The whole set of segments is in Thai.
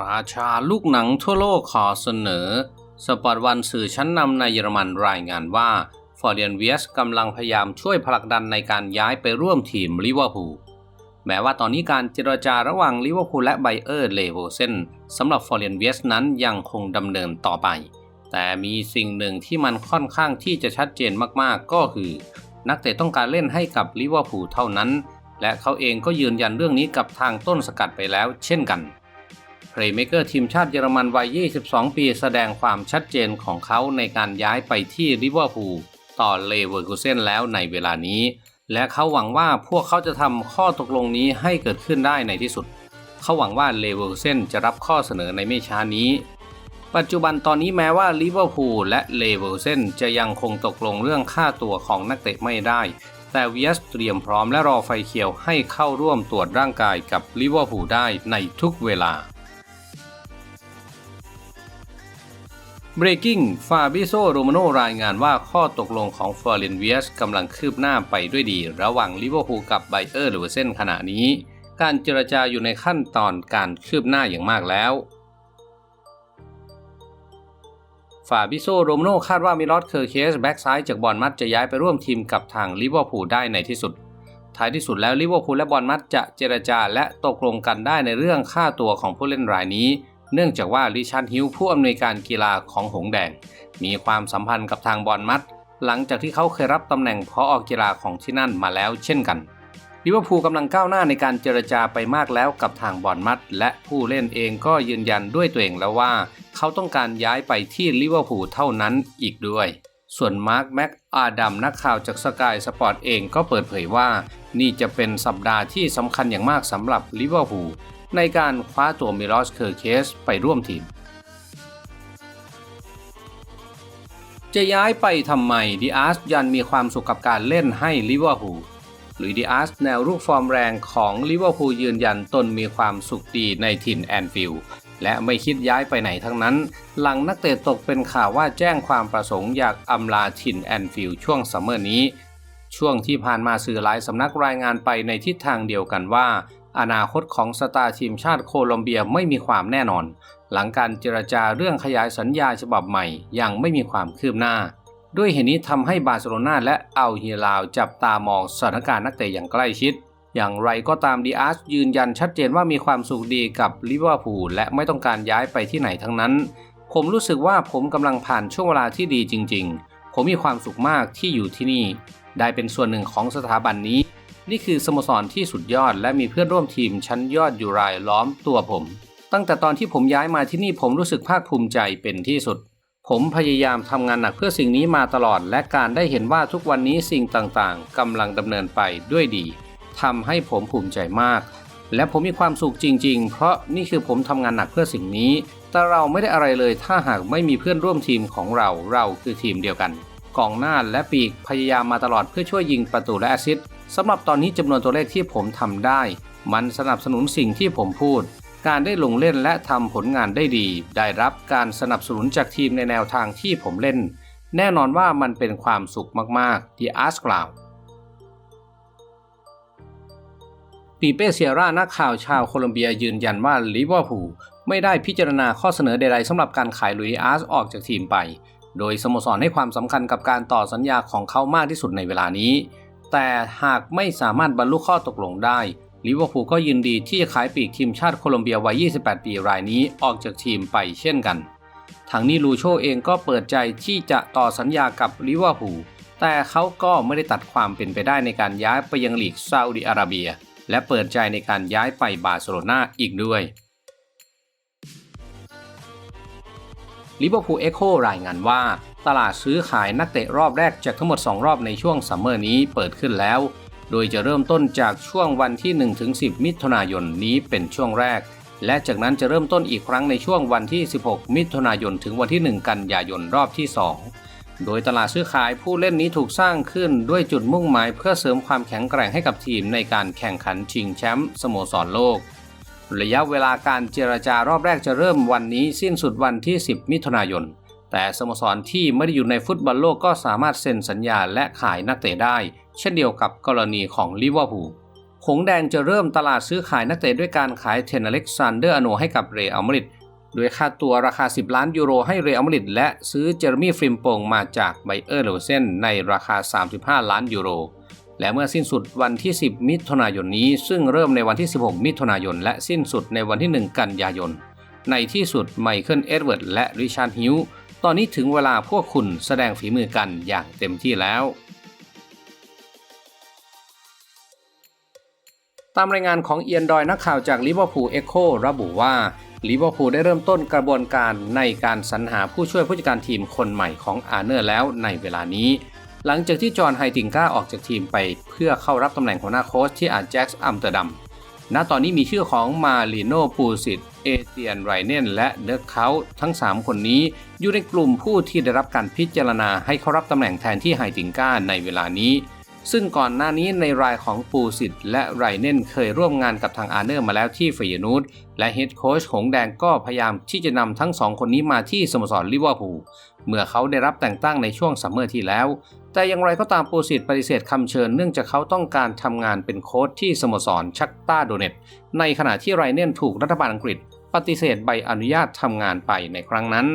ราชาลูกหนังทั่วโลกขอเสนอ สปอร์ตวันสื่อชั้นนำในเยอรมันรายงานว่าฟอร์เรียนเวียสกำลังพยายามช่วยผลักดันในการย้ายไปร่วมทีมลิเวอร์พูลแม้ว่าตอนนี้การเจรจาระหว่างลิเวอร์พูลและไบเออร์เลโวเซนสำหรับฟอร์เรียนเวียสนั้นยังคงดำเนินต่อไป แต่มีสิ่งหนึ่งที่มันค่อนข้างที่จะชัดเจนมากๆก็คือ นักเตะต้องการเล่นให้กับลิเวอร์พูลเท่านั้น และเขาเองก็ยืนยันเรื่องนี้กับทางต้นสกัดไปแล้วเช่นกัน เพลย์เมเกอร์ทีมชาติเยอรมันวัย 22 ปีแสดงความชัดเจนของเขาในการย้ายไปที่ลิเวอร์พูลต่อเลเวอร์คูเซนแล้วในเวลานี้ และเขาหวังว่าพวกเขาจะทำข้อตกลงนี้ให้เกิดขึ้นได้ในที่สุด เขาหวังว่าเลเวอร์คูเซนจะรับข้อเสนอในไม่ช้านี้ ปัจจุบันตอนนี้แม้ว่าลิเวอร์พูลและเลเวอร์คูเซนจะยังคงตกลงเรื่องค่าตัวของนักเตะไม่ได้ แต่เวียสเตรียมพร้อมและรอไฟเขียวให้เข้าร่วมตรวจร่างกายกับลิเวอร์พูลได้ในทุกเวลา Breaking ฟาบิโซโรมาโนรายงานว่าข้อตกลงของฟอร์เรนเวียสกำลังคืบหน้าไปด้วยดี ระหว่างลิเวอร์พูลกับไบเออร์หรือเส้นขณะนี้ การเจรจาอยู่ในขั้นตอนการคืบหน้าอย่างมากแล้วฟาบิโซโรมาโนคาดว่ามิลอสเคอร์เคสแบ็กซ้ายจากบอลมัดจะย้ายไปร่วมทีมกับทางลิเวอร์พูลได้ในที่สุด ท้ายที่สุดแล้วลิเวอร์พูลและบอลมัดจะเจรจาและตกลงกันได้ในเรื่องค่าตัวของผู้เล่นรายนี้ เนื่องจากว่าริชาร์ดฮิวผู้อำนวยการกีฬาของหงแดง มีความสัมพันธ์กับทางบอลมัด หลังจากที่เขาเคยรับตำแหน่งพออกีฬาของที่นั่นมาแล้วเช่นกันลิเวอร์พูลกำลังก้าวหน้าในการเจรจาไปมากแล้วกับทางบอลมัด และผู้เล่นเองก็ยืนยันด้วยตัวเองแล้วว่า เขาต้องการย้ายไปที่ลิเวอร์พูลเท่านั้นอีกด้วย ส่วนมาร์คแม็กอาดัมนักข่าวจากสกายสปอร์ตเองก็เปิดเผยว่า นี่จะเป็นสัปดาห์ที่สำคัญอย่างมากสำหรับลิเวอร์พูล ในการคว้าตัวมิลอสเคอร์เคสไปร่วมทีม จะย้ายไปทำไมดิอาร์สยันมีความสุขกับการเล่นให้ลิเวอร์พูลหรือดิอาร์สแนวรูปฟอร์มแรงของลิเวอร์พูลยืนยันตนมีความสุขดีในถิ่นแอนฟิลด์และไม่คิดย้ายไปไหนทั้งนั้น หลังนักเตะตกเป็นข่าวว่าแจ้งความประสงค์อยากอำลาถิ่นแอนฟิลด์ช่วงซัมเมอร์นี้ ช่วงที่ผ่านมาสื่อหลายสำนักรายงานไปในทิศทางเดียวกันว่า อนาคตของสตาร์ทีมชาติโคลอมเบียไม่มีความแน่นอน หลังการเจรจาเรื่องขยายสัญญาฉบับใหม่ยังไม่มีความคืบหน้า ด้วยเหตุนี้ทำให้บาร์เซโลนาและอัลฮิลาลจับตามองสถานการณ์นักเตะอย่างใกล้ชิด อย่างไรก็ตามดีอาร์สยืนยันชัดเจนว่ามีความสุขดีกับลิเวอร์พูลและไม่ต้องการย้ายไปที่ไหนทั้งนั้น ผมรู้สึกว่าผมกำลังผ่านช่วงเวลาที่ดีจริง ๆ ผมมีความสุขมากที่อยู่ที่นี่ ได้เป็นส่วนหนึ่งของสถาบันนี้ นี่คือสโมสรที่สุดยอดและมีเพื่อนร่วมทีมชั้นยอดอยู่รายล้อมตัวผม ตั้งแต่ตอนที่ผมย้ายมาที่นี่ผมรู้สึกภาคภูมิใจเป็นที่สุด ผมพยายามทำงานหนักเพื่อสิ่งนี้มาตลอด และการได้เห็นว่าทุกวันนี้สิ่งต่างๆกำลังดำเนินไปด้วยดีทำให้ผมภูมิใจมาก และผมมีความสุขจริง ๆ เพราะนี่คือผมทำงานหนักเพื่อสิ่งนี้ แต่เราไม่ได้อะไรเลยถ้าหากไม่มีเพื่อนร่วมทีมของเราเราคือทีมเดียวกันกองหน้าและปีกพยายามมาตลอดเพื่อช่วยยิงประตูและแอสซิสต์ สำหรับตอนนี้จำนวนตัวเลขที่ผมทำได้ มันสนับสนุนสิ่งที่ผมพูด การได้ลงเล่นและทำผลงานได้ดี ได้รับการสนับสนุนจากทีมในแนวทางที่ผมเล่น แน่นอนว่ามันเป็นความสุขมากๆ ที่อาร์สกล่าวปีเป้เซียร่านักข่าวชาวโคลอมเบียยืนยันว่าลิเวอร์พูลไม่ได้พิจารณาข้อเสนอใดๆสำหรับการขายลุยอาร์สออกจากทีมไป โดยสโมสรให้ความสำคัญกับการต่อสัญญาของเขามากที่สุดในเวลานี้ แต่หากไม่สามารถบรรลุข้อตกลงได้ลิเวอร์พูลก็ยินดีที่จะขายปีกทีมชาติโคลอมเบียวัย 28 ปีรายนี้ออกจากทีมไปเช่นกัน ทางนี้ลูโชเองก็เปิดใจที่จะต่อสัญญากับลิเวอร์พูล แต่เขาก็ไม่ได้ตัดความเป็นไปได้ในการย้ายไปยังลีกซาอุดิอาระเบีย และเปิดใจในการย้ายไปบาร์เซโลนาอีกด้วยลิเวอร์พูลเอ็กโครายงานว่า ตลาดซื้อขายนักเตะรอบแรกจากทั้งหมด 2 รอบในช่วงซัมเมอร์นี้เปิดขึ้นแล้ว โดยจะเริ่มต้นจากช่วงวันที่ 1-10 มิถุนายนนี้เป็นช่วงแรก และจากนั้นจะเริ่มต้นอีกครั้งในช่วงวันที่ 16 มิถุนายนถึงวันที่ 1 กันยายนรอบที่ 2 โดยตลาดซื้อขายผู้เล่นนี้ถูกสร้างขึ้นด้วยจุดมุ่งหมายเพื่อเสริมความแข็งแกร่งให้กับทีมในการแข่งขันชิงแชมป์สโมสรโลกระยะเวลาการเจรจารอบแรกจะเริ่มวันนี้สิ้นสุดวันที่ 10 มิถุนายน แต่สโมสรที่ไม่ได้อยู่ในฟุตบอลโลกก็สามารถเซ็นสัญญาและขายนักเตะได้ เช่นเดียวกับกรณีของลิเวอร์พูลหงแดงจะเริ่มตลาดซื้อขายนักเตะด้วยการขายเทนอเล็กซานเดอร์อโนให้กับเรอัลมาดริดด้วยค่าตัวราคา 10 ล้านยูโรให้เรอัลมาดริดและซื้อเจอร์มี่ฟริมโปงมาจากไบเออร์เลเซนในราคา 35 ล้านยูโร และเมื่อสิ้นสุดวันที่ 10 มิถุนายนนี้ ซึ่งเริ่มในวันที่ 16 มิถุนายน และสิ้นสุดในวันที่ 1 กันยายน ในที่สุดไมเคิลเอ็ดเวิร์ดและริชาร์ดฮิว ตอนนี้ถึงเวลาพวกคุณแสดงฝีมือกันอย่างเต็มที่แล้ว ตามรายงานของเอียนดอยนักข่าวจากลิเวอร์พูลเอ็กโคระบุว่าลิเวอร์พูลได้เริ่มต้นกระบวนการในการสรรหาผู้ช่วยผู้จัดการทีมคนใหม่ของอาร์เนอร์แล้วในเวลานี้ หลังจากที่จอห์นไฮติงก้าออกจากทีมไป เพื่อเข้ารับตำแหน่งหัวหน้าโค้ชที่อาร์แจ็คส์อัมสเตอร์ดัม ณตอนนี้มีชื่อของมาริโนปูสิตเอเตียนไรเนนและเดอะเขาทั้ง 3 คนนี้ อยู่ในกลุ่มผู้ที่ได้รับการพิจารณาให้เข้ารับตำแหน่งแทนที่ไฮติงก้าในเวลานี้ ซึ่งก่อนหน้านี้ในรายของปูสิตและไรเนนเคยร่วมงานกับทางอาร์เนอร์มาแล้วที่เฟยนูดและเฮดโค้ชหงแดงก็พยายามที่จะนำทั้งสองคนนี้มาที่สโมสรลิเวอร์พูลเมื่อเขาได้รับแต่งตั้งในช่วงซัมเมอร์ที่แล้ว แต่อย่างไรก็ตามปูสิตปฏิเสธคำเชิญเนื่องจากเขาต้องการทำงานเป็นโค้ชที่สโมสรชักต้าโดเนตในขณะที่ไรเนนถูกรัฐบาลอังกฤษ ปฏิเสธใบอนุญาตทำงานไปในครั้งนั้น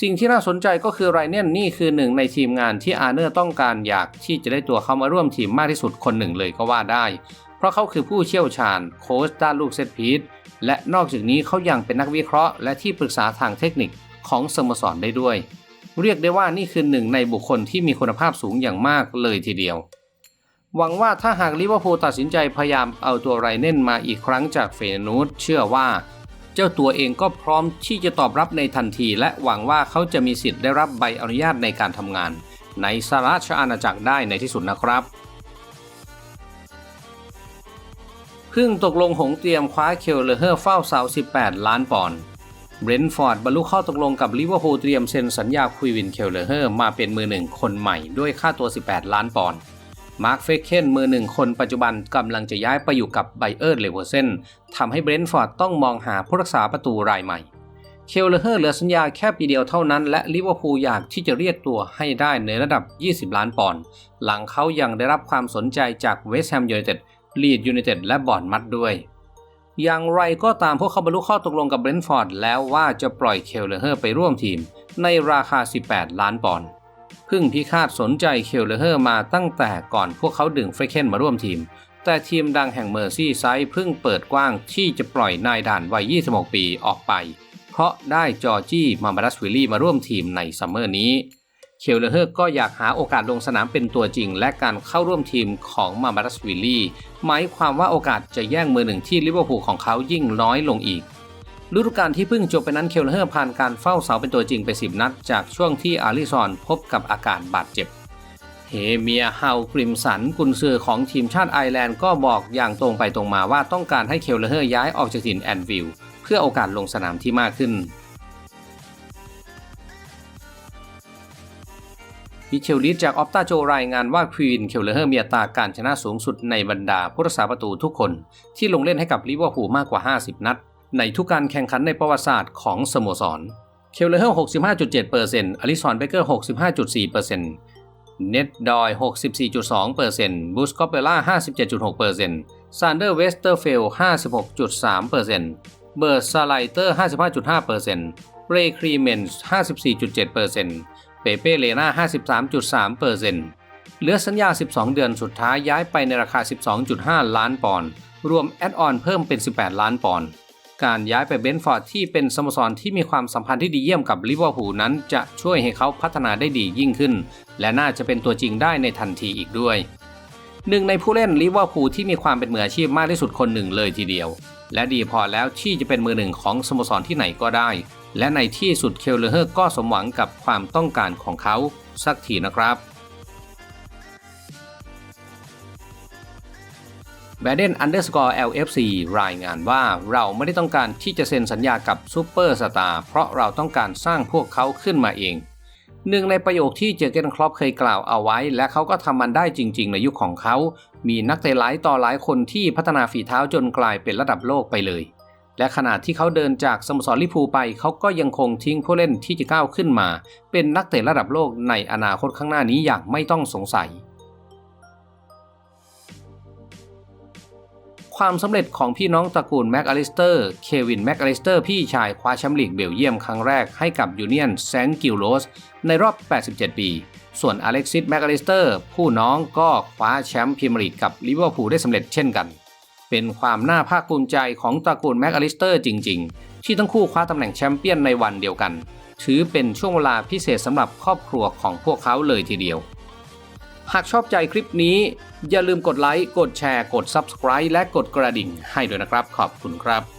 สิ่งที่น่าสนใจก็คือไรเนนนี่คือหนึ่งในทีมงานที่อาร์เนอร์ต้องการอยากที่จะได้ตัวเขามาร่วมทีมมากที่สุดคนหนึ่งเลยก็ว่าได้ เพราะเขาคือผู้เชี่ยวชาญโค้ชด้านลูกเซตพีทและนอกจากนี้เขายังเป็นนักวิเคราะห์ และที่ปรึกษาทางเทคนิคของสโมสรได้ด้วย เรียกได้ว่านี่คือหนึ่งในบุคคลที่มีคุณภาพสูงอย่างมากเลยทีเดียว หวังว่าถ้าหากลิเวอร์พูลตัดสินใจพยายามเอาตัวไรเน่นมาอีกครั้งจากเฟยนูดเชื่อว่า เจ้าตัวเองก็พร้อมที่จะตอบรับในทันที และหวังว่าเขาจะมีสิทธิ์ได้รับใบอนุญาตในการทำงาน ในสหราชอาณาจักรได้ในที่สุดนะครับเพิ่งตกลงหงเตรียมคว้าเคลเลอร์เฝ้าเสา 18 ล้านปอนด์ เบรนท์ฟอร์ดบรรลุข้อตกลงกับลิเวอร์พูลเตรียมเซ็นสัญญาคุยวินเคลเลอร์เฮอร์มาเป็นมือหนึ่งคนใหม่ด้วยค่าตัว 18 ล้านปอนด์มาร์คเฟคเคนมือหนึ่งคนปัจจุบันกำลังจะย้ายไปอยู่กับไบเออร์เลเวอร์เซนทำให้เบรนท์ฟอร์ดต้องมองหาผู้รักษาประตูรายใหม่ เคลเลอร์เหลือสัญญาแค่ปีเดียวเท่านั้น และลิเวอร์พูลอยากที่จะเรียกตัวให้ได้ในระดับ 20 ล้านปอนด์หลังเขายังได้รับความสนใจจากเวสต์แฮมยูไนเต็ดลีดยูไนเต็ดและบอร์นมัดด้วย อย่างไรก็ตามพวกเขาบรรลุข้อตกลงกับเบรนท์ฟอร์ดแล้วว่าจะปล่อยเคลเลอร์ไปร่วมทีม ในราคา 18 ล้านปอนด์พึ่งพิฆาตสนใจเคลเลอร์มาตั้งแต่ก่อนพวกเขาดึงเฟรเคนมาร่วมทีม แต่ทีมดังแห่งเมอร์ซี่ไซด์เพิ่งเปิดกว้างที่จะปล่อยนายด่านวัย 26 ปีออกไป เพราะได้จอร์จี้มามาดัสวิลลี่มาร่วมทีมในซัมเมอร์นี้ เคลเลอร์ก็อยากหาโอกาสลงสนามเป็นตัวจริง และการเข้าร่วมทีมของมามาดัสวิลลี่หมายความว่าโอกาสจะแย่งมือหนึ่งที่ลิเวอร์พูลของเขายิ่งน้อยลงอีกฤดูกาลที่เพิ่งจบไปนั้นเคลเลอร์ผ่านการเฝ้าเสาเป็นตัวจริงไป 10 นัด จากช่วงที่อาริซอนพบกับอาการบาดเจ็บ เฮเมียเฮากริมสันกุนซือของทีมชาติไอร์แลนด์ก็บอกอย่างตรงไปตรงมาว่าต้องการให้เคลเลอร์ย้ายออกจากถิ่นแอนวิลล์เพื่อโอกาสลงสนามที่มากขึ้น มิเชลลิสจากออฟตาโจรายงานว่าควีนเคลเลอร์มีอัตราการชนะสูงสุดในบรรดาผู้รักษาประตูทุกคน ที่ลงเล่นให้กับลิเวอร์พูลมากกว่า 50 นัด ในทุกการแข่งขันในประวัติศาสตร์ของสโมสร เคลเลอร์65.7%อลิซอนเบเกอร์ 65.4%เน็ตดอย 64.2%บูสกอเปล่า 57.6%ซานเดอร์เวสเตอร์เฟล 56.3%เบิร์ดซาไลเตอร์ 55.5%เรย์ครีเมนส์54.7%เปเป้เลนา53.3%เหลือสัญญา 12 เดือนสุดท้ายย้ายไปในราคา 12.5 ล้านปอนด์รวมแอดออนเพิ่มเป็น 18 ล้านปอนด์การย้ายไปเบนฟอร์ดที่เป็นสโมสรที่มีความสัมพันธ์ที่ดีเยี่ยมกับลิเวอร์พูลนั้นจะช่วยให้เขาพัฒนาได้ดียิ่งขึ้น และน่าจะเป็นตัวจริงได้ในทันทีอีกด้วย หนึ่งในผู้เล่นลิเวอร์พูลที่มีความเป็นมืออาชีพมากที่สุดคนหนึ่งเลยทีเดียว และดีพอแล้วที่จะเป็นมือหนึ่งของสโมสรที่ไหนก็ได้ และในที่สุดเคลเลอร์ก็สมหวังกับความต้องการของเขาสักทีนะครับ b a d e n Underscore LFC รายงานว่าเราไม่ได้ต้องการที่จะเซ็นสัญญากับซูเปอร์สตาร์เพราะเราต้องการสร้างพวกเขาขึ้นมาเอง หนึ่งในประโยคที่เจอเกนคลอปเคยกล่าวเอาไว้ และเขาก็ทำมันได้จริง ๆ ในยุคของเขา มีนักเตะหลายต่อหลายคนที่พัฒนาฝีเท้าจนกลายเป็นระดับโลกไปเลย และขณะที่เขาเดินจากสโมสรลิพูไป เขาก็ยังคงทิ้งผู้เล่นที่จะก้าวขึ้นมา เป็นนักเตะระดับโลกในอนาคตข้างหน้านี้อย่างไม่ต้องสงสัย ความสำเร็จของพี่น้องตระกูลแม็กอลิสเตอร์ เควินแม็กอลิสเตอร์พี่ชายคว้าแชมป์ลีกเบลเยียมครั้งแรกให้กับยูเนียนแซงกิลโรสในรอบ 87 ปี ส่วนอเล็กซิสแม็กอลิสเตอร์ผู้น้องก็คว้าแชมป์พรีเมียร์ลีกกับลิเวอร์พูลได้สำเร็จเช่นกัน เป็นความน่าภาคภูมิใจของตระกูลแม็กอลิสเตอร์จริง ๆ ที่ทั้งคู่คว้าตำแหน่งแชมเปี้ยนในวันเดียวกัน ถือเป็นช่วงเวลาพิเศษสำหรับครอบครัวของพวกเขาเลยทีเดียว หากชอบใจคลิปนี้ อย่าลืมกดไลค์ กดแชร์ กด Subscribe และกดกระดิ่งให้ด้วยนะครับ ขอบคุณครับ